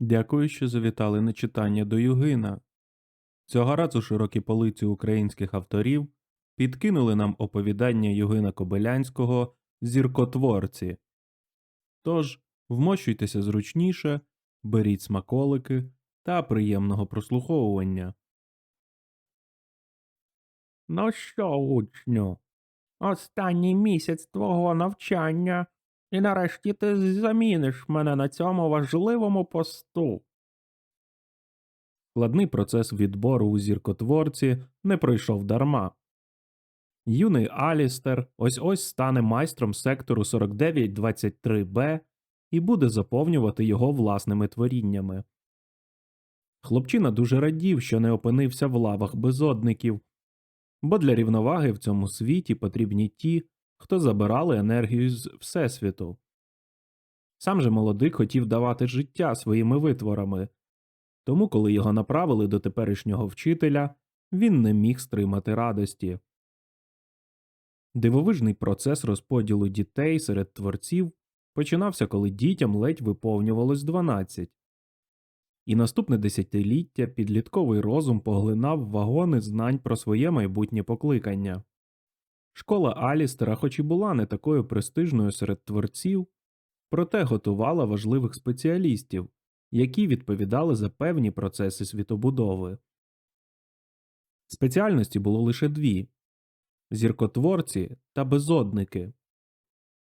Дякую, що завітали на читання до Югина. Цього разу широкі полиці українських авторів підкинули нам оповідання Югина Кобилянського Зіркотворці. Тож, вмощуйтеся зручніше, беріть смаколики та приємного прослуховування. Ну що, учню, останній місяць твого навчання, і нарешті ти заміниш мене на цьому важливому посту. Складний процес відбору у зіркотворці не пройшов дарма. Юний Алістер ось ось стане майстром сектору 4923Б і буде заповнювати його власними творіннями. Хлопчина дуже радів, що не опинився в лавах безодників, бо для рівноваги в цьому світі потрібні ті, хто забирали енергію з Всесвіту. Сам же молодик хотів давати життя своїми витворами, тому, коли його направили до теперішнього вчителя, він не міг стримати радості. Дивовижний процес розподілу дітей серед творців починався, коли дітям ледь виповнювалось 12. І наступне десятиліття підлітковий розум поглинав вагони знань про своє майбутнє покликання. Школа Алістера, хоч і була не такою престижною серед творців, проте готувала важливих спеціалістів, які відповідали за певні процеси світобудови. Спеціальності було лише дві зіркотворці та безодники.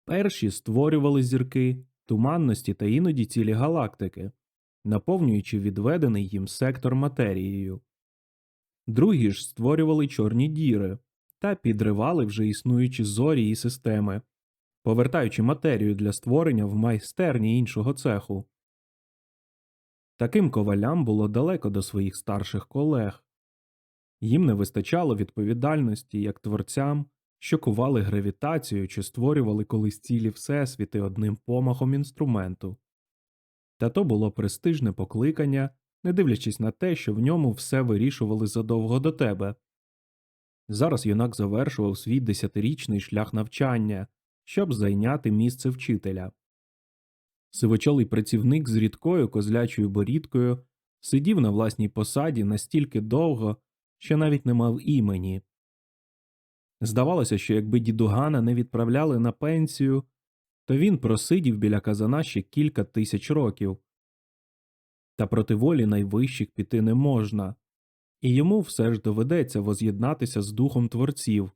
Перші створювали зірки, туманності та іноді цілі галактики, наповнюючи відведений їм сектор матерією. Другі ж створювали чорні діри та підривали вже існуючі зорі і системи, повертаючи матерію для створення в майстерні іншого цеху. Таким ковалям було далеко до своїх старших колег. Їм не вистачало відповідальності як творцям, що кували гравітацію чи створювали колись цілі всесвіти одним помахом інструменту. Та то було престижне покликання, не дивлячись на те, що в ньому все вирішували задовго до тебе. Зараз юнак завершував свій десятирічний шлях навчання, щоб зайняти місце вчителя. Сивочолий працівник з рідкою козлячою борідкою сидів на власній посаді настільки довго, що навіть не мав імені. Здавалося, що якби дідугана не відправляли на пенсію, то він просидів біля казана ще кілька тисяч років. Та проти волі найвищих піти не можна, і йому все ж доведеться воз'єднатися з духом творців,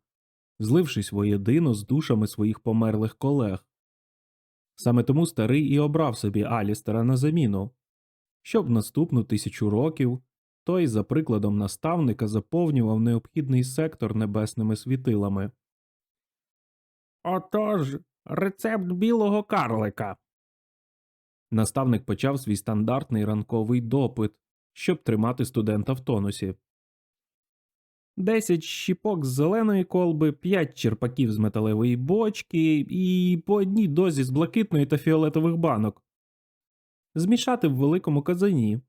злившись воєдино з душами своїх померлих колег. Саме тому старий і обрав собі Алістера на заміну, щоб наступну тисячу років той, за прикладом наставника, заповнював необхідний сектор небесними світилами. Отож, рецепт білого карлика. Наставник почав свій стандартний ранковий допит, щоб тримати студента в тонусі. Десять щіпок з зеленої колби, п'ять черпаків з металевої бочки і по одній дозі з блакитної та фіолетових банок. Змішати в великому казані.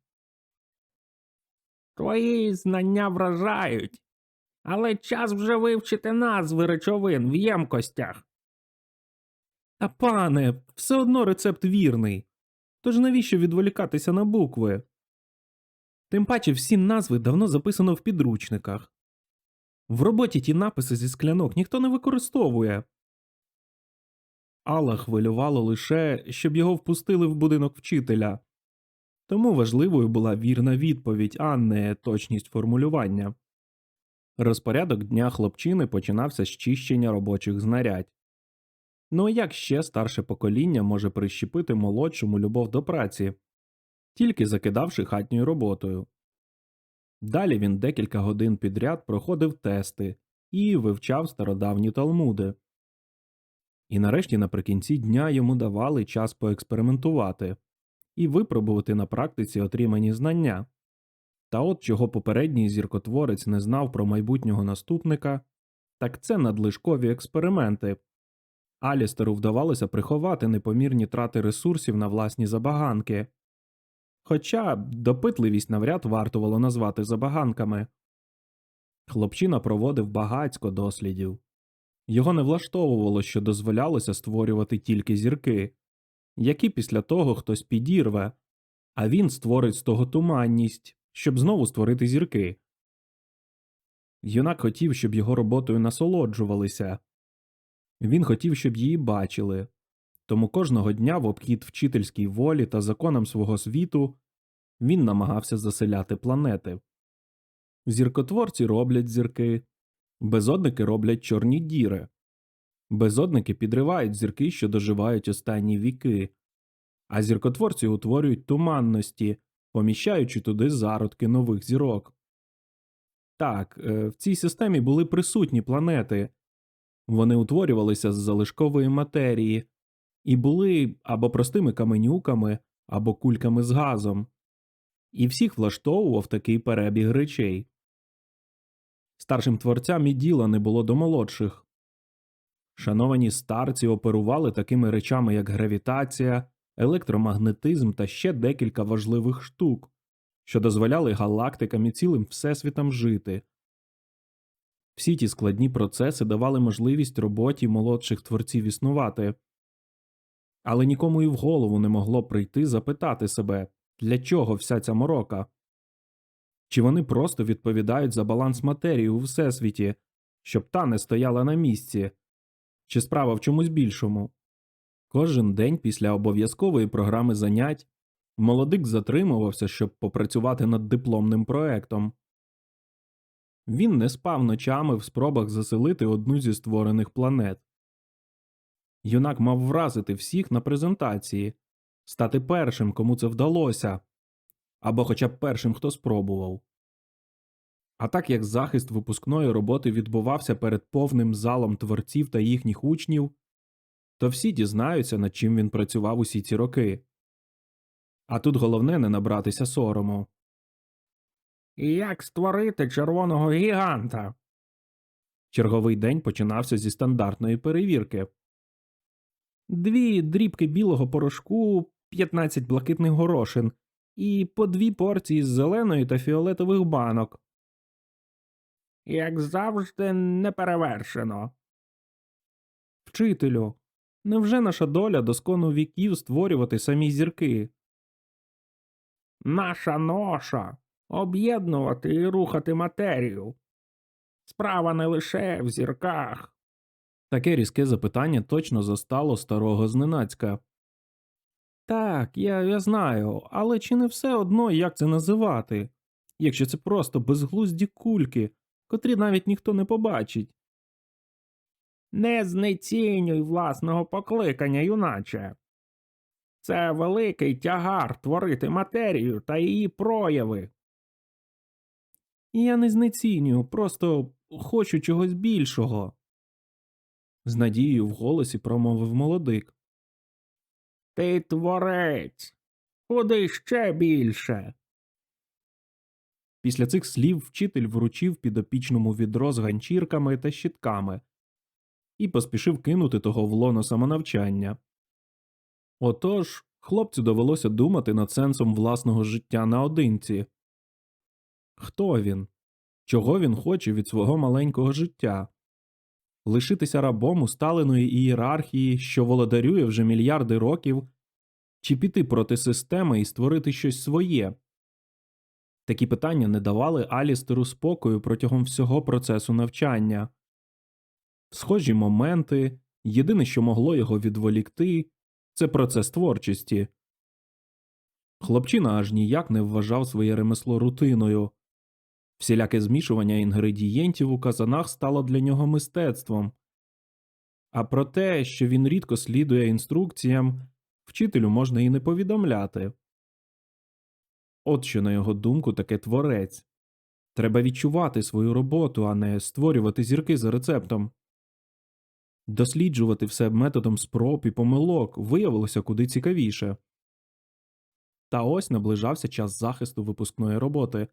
Твої знання вражають. Але час вже вивчити назви речовин в ємкостях. Та пане, все одно рецепт вірний. Тож навіщо відволікатися на букви? Тим паче всі назви давно записано в підручниках. В роботі ті написи зі склянок ніхто не використовує. Алла хвилювало лише, щоб його впустили в будинок вчителя. Тому важливою була вірна відповідь, а не точність формулювання. Розпорядок дня хлопчини починався з чищення робочих знарядь. Ну а як ще старше покоління може прищепити молодшому любов до праці, тільки закидавши хатньою роботою. Далі він декілька годин підряд проходив тести і вивчав стародавні талмуди. І нарешті наприкінці дня йому давали час поекспериментувати і випробувати на практиці отримані знання. Та от чого попередній зіркотворець не знав про майбутнього наступника, так це надлишкові експерименти. Алістеру вдавалося приховати непомірні трати ресурсів на власні забаганки. Хоча допитливість навряд вартувало назвати забаганками. Хлопчина проводив багацько дослідів. Його не влаштовувало, що дозволялося створювати тільки зірки, які після того хтось підірве, а він створить з того туманність, щоб знову створити зірки. Юнак хотів, щоб його роботою насолоджувалися. Він хотів, щоб її бачили, тому кожного дня в обхід вчительській волі та законам свого світу він намагався заселяти планети. Зіркотворці роблять зірки, безодники роблять чорні діри, безодники підривають зірки, що доживають останні віки, а зіркотворці утворюють туманності, поміщаючи туди зародки нових зірок. Так, е, в цій системі були присутні планети, вони утворювалися з залишкової матерії і були або простими каменюками, або кульками з газом, і всіх влаштовував такий перебіг речей. Старшим творцям і діла не було до молодших. Шановані старці оперували такими речами, як гравітація, електромагнетизм та ще декілька важливих штук, що дозволяли галактикам і цілим всесвітам жити. Всі ті складні процеси давали можливість роботі молодших творців існувати. Але нікому і в голову не могло прийти запитати себе, для чого вся ця морока? Чи вони просто відповідають за баланс матерії у всесвіті, щоб та не стояла на місці, чи справа в чомусь більшому? Кожен день після обов'язкової програми занять молодик затримувався, щоб попрацювати над дипломним проектом. Він не спав ночами в спробах заселити одну зі створених планет. Юнак мав вразити всіх на презентації, стати першим, кому це вдалося, або хоча б першим, хто спробував. А так як захист випускної роботи відбувався перед повним залом творців та їхніх учнів, то всі дізнаються, над чим він працював усі ці роки. А тут головне не набратися сорому. Як створити червоного гіганта? Черговий день починався зі стандартної перевірки. Дві дрібки білого порошку, 15 блакитних горошин і по дві порції з зеленої та фіолетових банок. Як завжди, неперевершено. Вчителю, невже наша доля до скону віків створювати самі зірки? Наша ноша об'єднувати і рухати матерію. Справа не лише в зірках. Таке різке запитання точно застало старого зненацька. Так, я, я знаю, але чи не все одно, як це називати, якщо це просто безглузді кульки, котрі навіть ніхто не побачить. Не знецінюй власного покликання, юначе. Це великий тягар творити матерію та її прояви. Я не знецінюю, просто хочу чогось більшого. З надією в голосі промовив молодик. Ти творець. Куди ще більше? Після цих слів вчитель вручив підопічному відро з ганчірками та щітками і поспішив кинути того в лоно самонавчання. Отож, хлопцю довелося думати над сенсом власного життя наодинці. Хто він? Чого він хоче від свого маленького життя? Лишитися рабом усталеної ієрархії, що володарює вже мільярди років, чи піти проти системи і створити щось своє? Такі питання не давали Алістеру спокою протягом всього процесу навчання. Схожі моменти, єдине, що могло його відволікти, це процес творчості. Хлопчина аж ніяк не вважав своє ремесло рутиною. Всіляке змішування інгредієнтів у казанах стало для нього мистецтвом. А про те, що він рідко слідує інструкціям, вчителю можна і не повідомляти. От що, на його думку, таке творець. Треба відчувати свою роботу, а не створювати зірки за рецептом. Досліджувати все методом спроб і помилок виявилося куди цікавіше. Та ось наближався час захисту випускної роботи.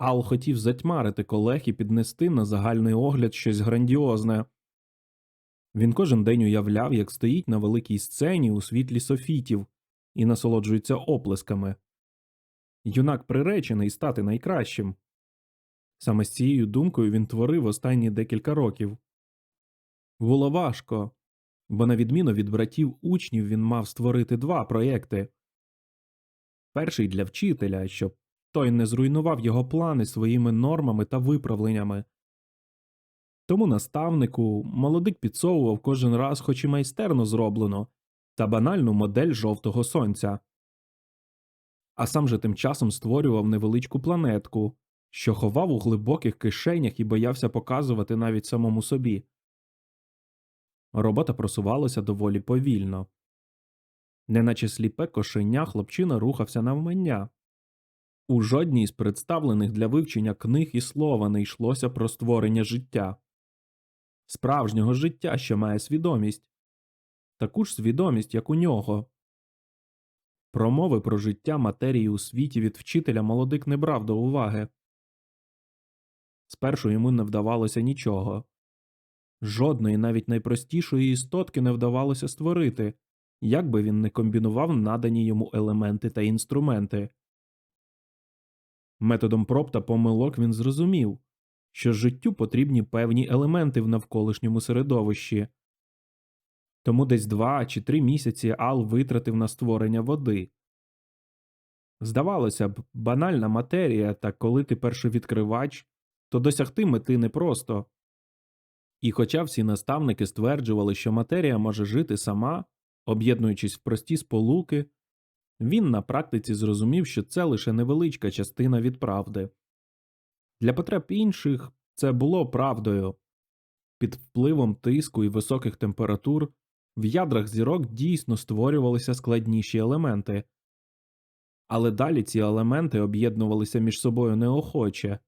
Ал хотів затьмарити колег і піднести на загальний огляд щось грандіозне. Він кожен день уявляв, як стоїть на великій сцені у світлі софітів і насолоджується оплесками. Юнак приречений стати найкращим. Саме з цією думкою він творив останні декілька років. Було важко, бо, на відміну від братів учнів, він мав створити два проєкти Перший для вчителя, щоб той не зруйнував його плани своїми нормами та виправленнями. Тому наставнику молодик підсовував кожен раз, хоч і майстерно зроблено, та банальну модель жовтого сонця. А сам же тим часом створював невеличку планетку, що ховав у глибоких кишенях і боявся показувати навіть самому собі. Робота просувалася доволі повільно. Неначе сліпе кошеня хлопчина рухався навмання. У жодній з представлених для вивчення книг і слова не йшлося про створення життя, справжнього життя, що має свідомість, таку ж свідомість, як у нього. Промови про життя матерії у світі від вчителя молодик не брав до уваги. Спершу йому не вдавалося нічого. Жодної, навіть найпростішої істотки не вдавалося створити, як би він не комбінував надані йому елементи та інструменти. Методом проб та помилок він зрозумів, що життю потрібні певні елементи в навколишньому середовищі. Тому десь два чи три місяці Ал витратив на створення води. Здавалося б, банальна матерія, та коли ти першовідкривач, то досягти мети непросто. І хоча всі наставники стверджували, що матерія може жити сама, об'єднуючись в прості сполуки, він на практиці зрозумів, що це лише невеличка частина від правди. Для потреб інших це було правдою. Під впливом тиску і високих температур в ядрах зірок дійсно створювалися складніші елементи, але далі ці елементи об'єднувалися між собою неохоче.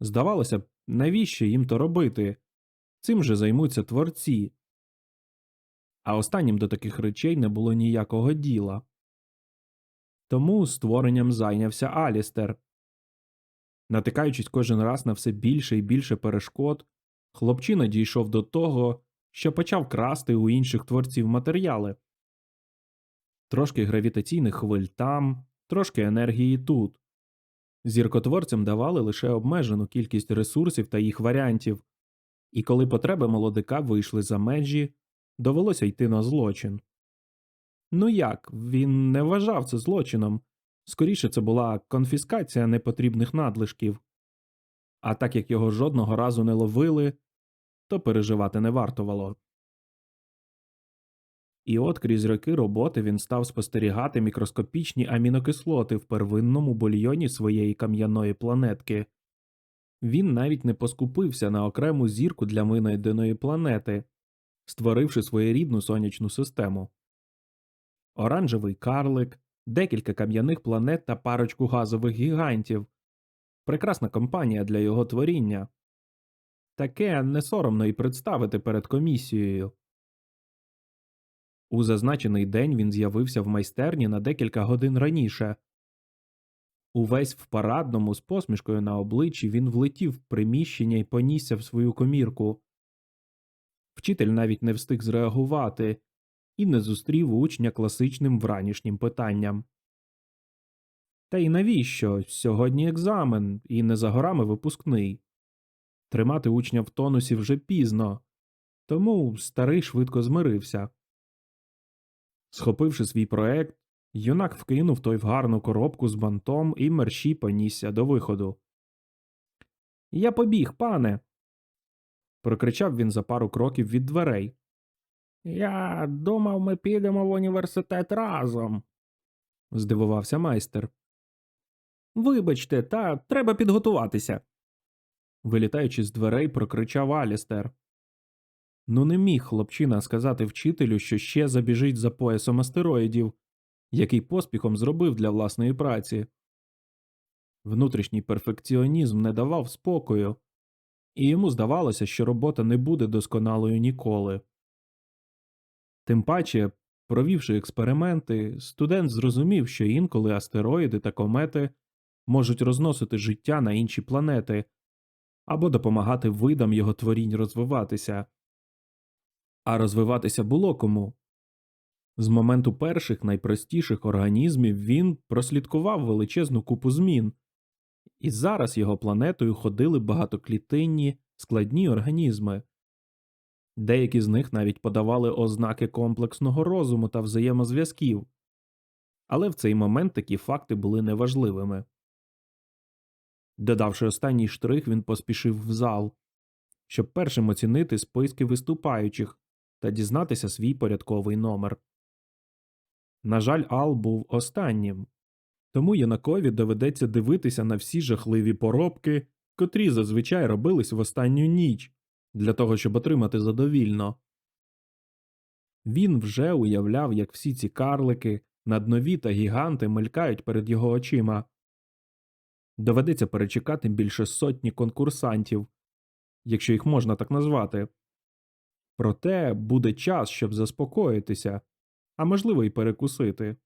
Здавалося б, навіщо їм то робити? Цим же займуться творці. А останнім до таких речей не було ніякого діла. Тому створенням зайнявся Алістер. Натикаючись кожен раз на все більше і більше перешкод, хлопчина дійшов до того, що почав красти у інших творців матеріали. Трошки гравітаційних хвиль там, трошки енергії тут. Зіркотворцям давали лише обмежену кількість ресурсів та їх варіантів, і коли потреби молодика вийшли за межі, довелося йти на злочин. Ну як, він не вважав це злочином. Скоріше це була конфіскація непотрібних надлишків. А так як його жодного разу не ловили, то переживати не вартувало. І от крізь роки роботи він став спостерігати мікроскопічні амінокислоти в первинному бульйоні своєї кам'яної планетки. Він навіть не поскупився на окрему зірку для винайденої планети, створивши своєрідну сонячну систему. Оранжевий карлик, декілька кам'яних планет та парочку газових гігантів. Прекрасна компанія для його творіння. Таке не соромно і представити перед комісією. У зазначений день він з'явився в майстерні на декілька годин раніше. Увесь в парадному з посмішкою на обличчі він влетів в приміщення і понісся в свою комірку. Вчитель навіть не встиг зреагувати і не зустрів учня класичним вранішнім питанням. Та й навіщо? Сьогодні екзамен, і не за горами випускний. Тримати учня в тонусі вже пізно, тому старий швидко змирився. Схопивши свій проект, юнак вкинув той в гарну коробку з бантом і мерщій понісся до виходу. Я побіг, пане. прокричав він за пару кроків від дверей. Я думав, ми підемо в університет разом. здивувався майстер. Вибачте, та треба підготуватися. Вилітаючи з дверей, прокричав Алістер. Ну не міг хлопчина сказати вчителю, що ще забіжить за поясом астероїдів, який поспіхом зробив для власної праці. Внутрішній перфекціонізм не давав спокою, і йому здавалося, що робота не буде досконалою ніколи. Тим паче, провівши експерименти, студент зрозумів, що інколи астероїди та комети можуть розносити життя на інші планети або допомагати видам його творінь розвиватися. А розвиватися було кому. З моменту перших найпростіших організмів він прослідкував величезну купу змін, і зараз його планетою ходили багатоклітинні складні організми. Деякі з них навіть подавали ознаки комплексного розуму та взаємозв'язків. але в цей момент такі факти були неважливими. Додавши останній штрих, він поспішив в зал, щоб першим оцінити списки виступаючих та дізнатися свій порядковий номер. На жаль, Ал був останнім, тому юнакові доведеться дивитися на всі жахливі поробки, котрі зазвичай робились в останню ніч, для того, щоб отримати задовільно. Він вже уявляв, як всі ці карлики, наднові та гіганти мелькають перед його очима. Доведеться перечекати більше сотні конкурсантів, якщо їх можна так назвати. Проте буде час, щоб заспокоїтися, а можливо й перекусити.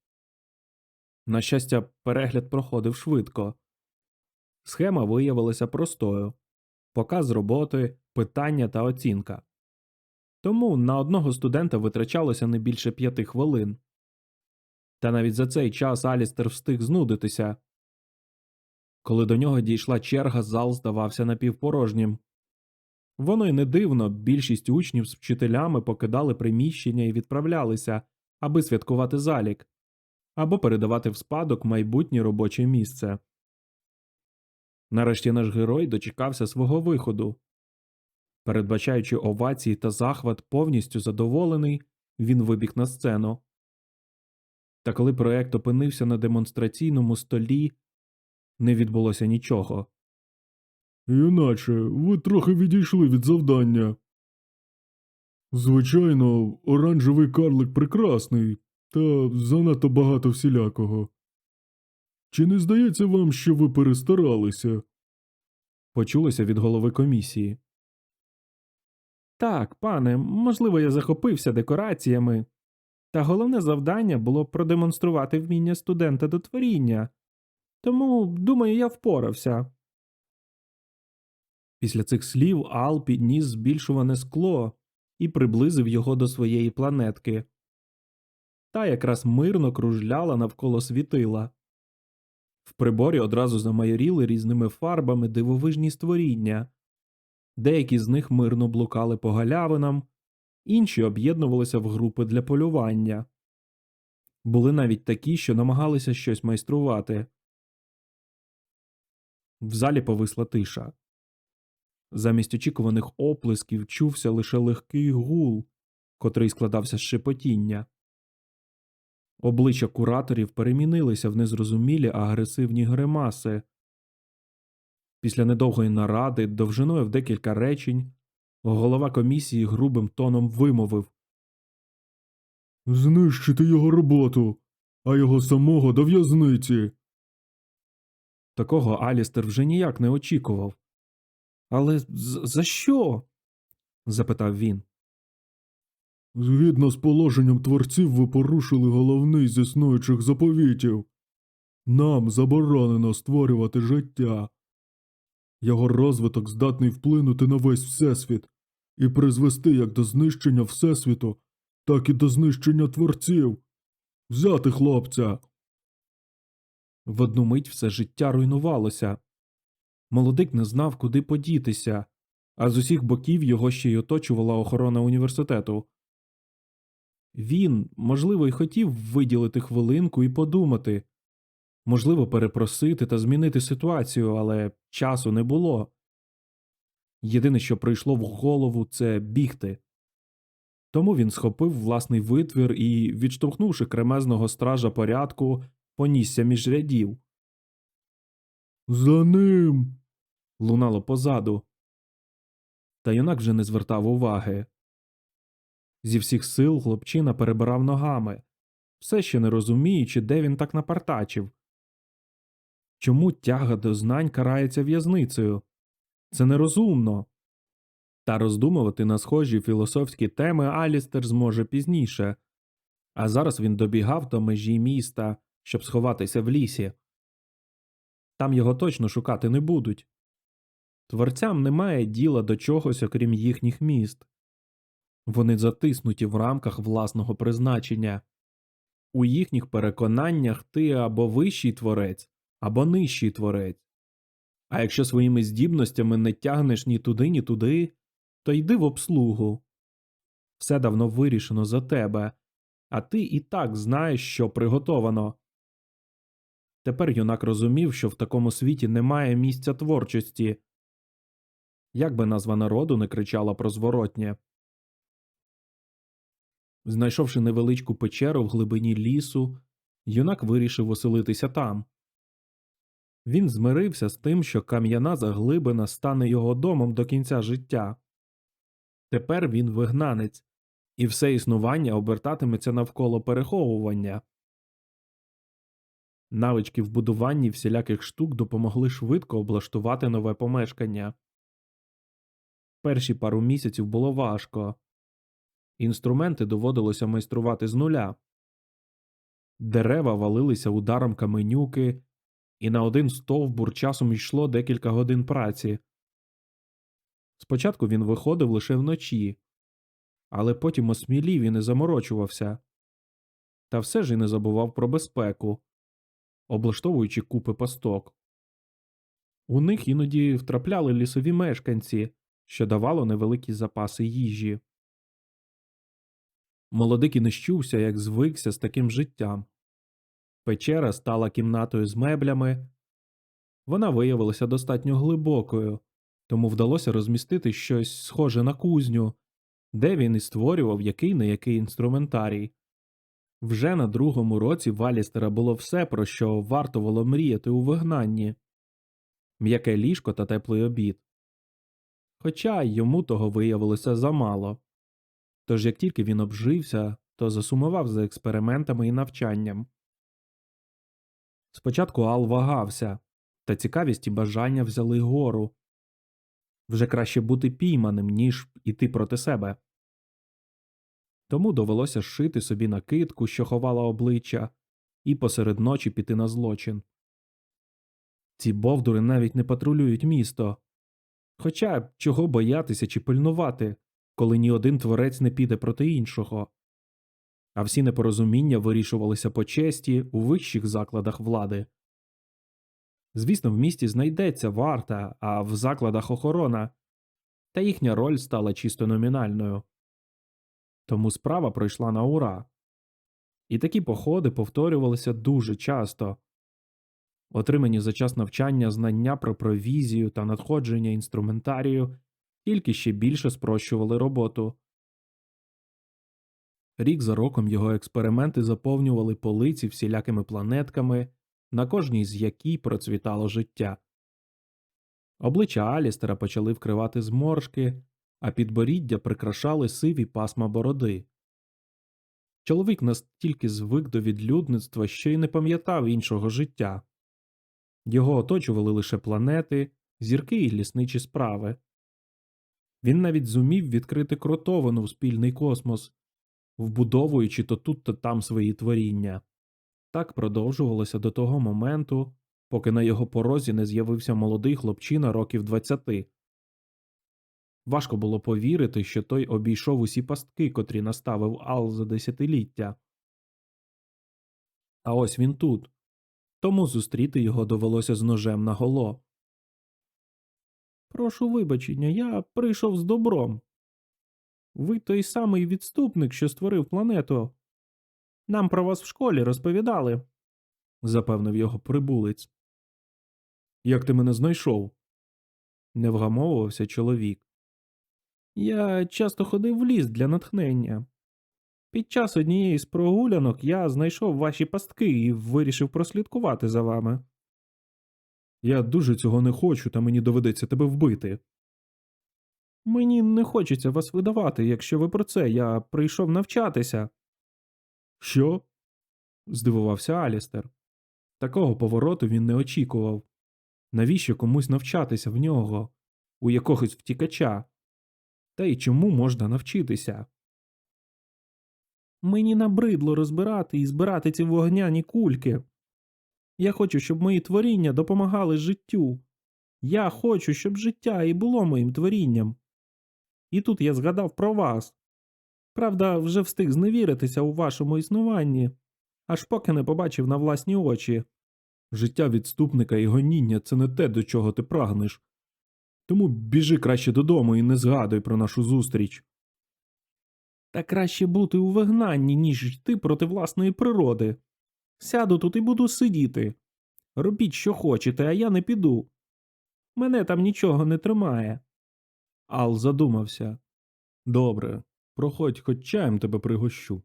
На щастя, перегляд проходив швидко. Схема виявилася простою показ роботи, питання та оцінка. Тому на одного студента витрачалося не більше п'яти хвилин. Та навіть за цей час Алістер встиг знудитися. Коли до нього дійшла черга, зал здавався напівпорожнім. Воно й не дивно, більшість учнів з вчителями покидали приміщення і відправлялися, аби святкувати залік або передавати в спадок майбутнє робоче місце. Нарешті наш герой дочекався свого виходу. Передбачаючи овації та захват, повністю задоволений, він вибіг на сцену. Та коли проект опинився на демонстраційному столі, не відбулося нічого. Іначе, ви трохи відійшли від завдання. Звичайно, оранжевий карлик прекрасний, та занадто багато всілякого. Чи не здається вам, що ви перестаралися? Почулося від голови комісії. Так, пане, можливо, я захопився декораціями. Та головне завдання було продемонструвати вміння студента до творіння. Тому, думаю, я впорався. Після цих слів Ал підніс збільшуване скло і приблизив його до своєї планетки. Та якраз мирно кружляла навколо світила. В приборі одразу замайоріли різними фарбами дивовижні створіння. Деякі з них мирно блукали по галявинам, інші об'єднувалися в групи для полювання. Були навіть такі, що намагалися щось майструвати. В залі повисла тиша. Замість очікуваних оплесків чувся лише легкий гул, котрий складався з шепотіння. Обличчя кураторів перемінилися в незрозумілі агресивні гримаси. Після недовгої наради, довжиною в декілька речень, голова комісії грубим тоном вимовив Знищити його роботу, а його самого до в'язниці. Такого Алістер вже ніяк не очікував. Але за що? запитав він. Згідно з положенням творців, ви порушили головний з існуючих заповітів. Нам заборонено створювати життя. Його розвиток здатний вплинути на весь Всесвіт і призвести як до знищення Всесвіту, так і до знищення творців. Взяти хлопця. В одну мить все життя руйнувалося. Молодик не знав, куди подітися, а з усіх боків його ще й оточувала охорона університету. Він, можливо, й хотів виділити хвилинку і подумати, можливо, перепросити та змінити ситуацію, але часу не було. Єдине, що прийшло в голову, це бігти. Тому він схопив власний витвір і, відштовхнувши кремезного стража порядку, понісся між рядів. За ним. лунало позаду. Та юнак вже не звертав уваги. Зі всіх сил хлопчина перебирав ногами, все ще не розуміючи, де він так напартачив. Чому тяга до знань карається в'язницею? Це нерозумно. Та роздумувати на схожі філософські теми Алістер зможе пізніше, а зараз він добігав до межі міста, щоб сховатися в лісі. Там його точно шукати не будуть. Творцям немає діла до чогось, окрім їхніх міст. Вони затиснуті в рамках власного призначення. У їхніх переконаннях ти або вищий творець, або нижчий творець. А якщо своїми здібностями не тягнеш ні туди, ні туди, то йди в обслугу. Все давно вирішено за тебе, а ти і так знаєш, що приготовано. Тепер юнак розумів, що в такому світі немає місця творчості. Як би назва народу не кричала про зворотнє. Знайшовши невеличку печеру в глибині лісу, юнак вирішив оселитися там. Він змирився з тим, що кам'яна заглибина стане його домом до кінця життя. Тепер він вигнанець, і все існування обертатиметься навколо переховування. Навички в будуванні всіляких штук допомогли швидко облаштувати нове помешкання. Перші пару місяців було важко. Інструменти доводилося майструвати з нуля. Дерева валилися ударом каменюки, і на один стовбур часом йшло декілька годин праці. Спочатку він виходив лише вночі, але потім осмілів і не заморочувався. Та все ж і не забував про безпеку, облаштовуючи купи пасток. У них іноді втрапляли лісові мешканці, що давало невеликі запаси їжі. Молодик і не щувся, як звикся з таким життям. Печера стала кімнатою з меблями. Вона виявилася достатньо глибокою, тому вдалося розмістити щось схоже на кузню, де він і створював який не який інструментарій. Вже на другому році в Алістера було все, про що варто було мріяти у вигнанні м'яке ліжко та теплий обід. Хоча йому того виявилося замало. Тож як тільки він обжився, то засумував за експериментами і навчанням. Спочатку Ал вагався, та цікавість і бажання взяли гору. Вже краще бути пійманим, ніж іти проти себе. Тому довелося шити собі накидку, що ховала обличчя, і посеред ночі піти на злочин. Ці бовдури навіть не патрулюють місто. Хоча чого боятися чи пильнувати, коли ні один творець не піде проти іншого. А всі непорозуміння вирішувалися по честі у вищих закладах влади. Звісно, в місті знайдеться варта, а в закладах охорона, та їхня роль стала чисто номінальною. Тому справа пройшла на ура. І такі походи повторювалися дуже часто. Отримані за час навчання знання про провізію та надходження інструментарію тільки ще більше спрощували роботу. Рік за роком його експерименти заповнювали полиці всілякими планетками, на кожній з якій процвітало життя. Обличчя Алістера почали вкривати зморшки, а підборіддя прикрашали сиві пасма бороди. Чоловік настільки звик до відлюдництва, що й не пам'ятав іншого життя. Його оточували лише планети, зірки і лісничі справи. Він навіть зумів відкрити кротовану в спільний космос, вбудовуючи то тут, то там свої творіння. Так продовжувалося до того моменту, поки на його порозі не з'явився молодий хлопчина років двадцяти. Важко було повірити, що той обійшов усі пастки, котрі наставив Ал за десятиліття. А ось він тут. Тому зустріти його довелося з ножем наголо. Прошу вибачення, я прийшов з добром. Ви той самий відступник, що створив планету. Нам про вас в школі розповідали, запевнив його прибулець. Як ти мене знайшов? не вгамовувався чоловік. Я часто ходив в ліс для натхнення. Під час однієї з прогулянок я знайшов ваші пастки і вирішив прослідкувати за вами. Я дуже цього не хочу, та мені доведеться тебе вбити. Мені не хочеться вас видавати, якщо ви про це. Я прийшов навчатися. Що? здивувався Алістер. Такого повороту він не очікував. Навіщо комусь навчатися в нього, у якогось втікача? Та й чому можна навчитися? Мені набридло розбирати і збирати ці вогняні кульки. Я хочу, щоб мої творіння допомагали життю. Я хочу, щоб життя і було моїм творінням. І тут я згадав про вас. Правда, вже встиг зневіритися у вашому існуванні, аж поки не побачив на власні очі. Життя відступника і гоніння це не те, до чого ти прагнеш. Тому біжи краще додому і не згадуй про нашу зустріч. Та краще бути у вигнанні, ніж йти проти власної природи. Сяду тут і буду сидіти. Робіть, що хочете, а я не піду. Мене там нічого не тримає. Ал задумався. Добре, проходь, хоч чаєм тебе пригощу.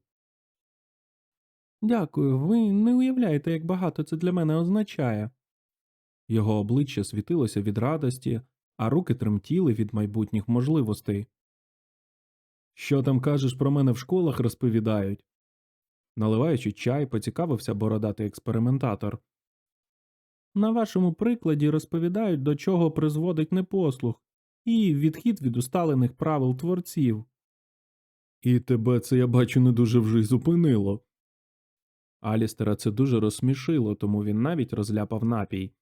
Дякую, ви не уявляєте, як багато це для мене означає. Його обличчя світилося від радості, а руки тремтіли від майбутніх можливостей. Що там кажеш про мене в школах розповідають? Наливаючи чай, поцікавився бородатий експериментатор. На вашому прикладі розповідають, до чого призводить непослух і відхід від усталених правил творців. І тебе це, я бачу, не дуже вже й зупинило. Алістера це дуже розсмішило, тому він навіть розляпав напій.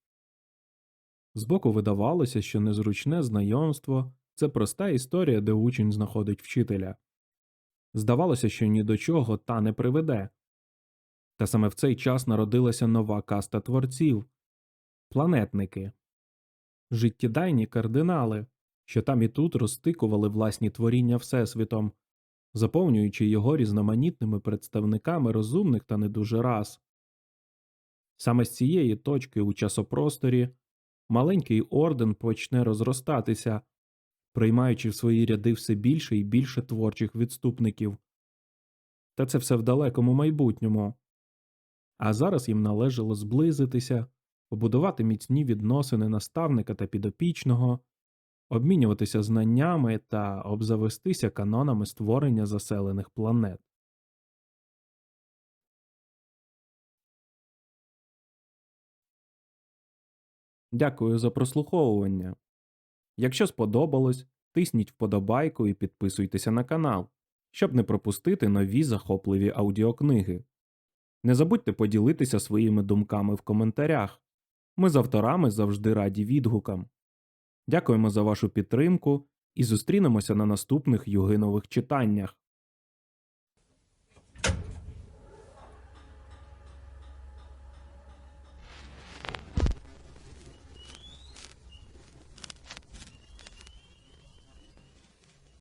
Збоку видавалося, що незручне знайомство це проста історія, де учень знаходить вчителя. Здавалося, що ні до чого та не приведе. Та саме в цей час народилася нова каста творців планетники, життєдайні кардинали, що там і тут розтикували власні творіння Всесвітом, заповнюючи його різноманітними представниками розумних та не дуже рас. Саме з цієї точки у часопросторі маленький орден почне розростатися, приймаючи в свої ряди все більше і більше творчих відступників. Та це все в далекому майбутньому. А зараз їм належало зблизитися, побудувати міцні відносини наставника та підопічного, обмінюватися знаннями та обзавестися канонами створення заселених планет. Дякую за прослуховування. Якщо сподобалось, тисніть вподобайку і підписуйтеся на канал, щоб не пропустити нові захопливі аудіокниги. Не забудьте поділитися своїми думками в коментарях. Ми з авторами завжди раді відгукам. Дякуємо за вашу підтримку і зустрінемося на наступних югинових читаннях.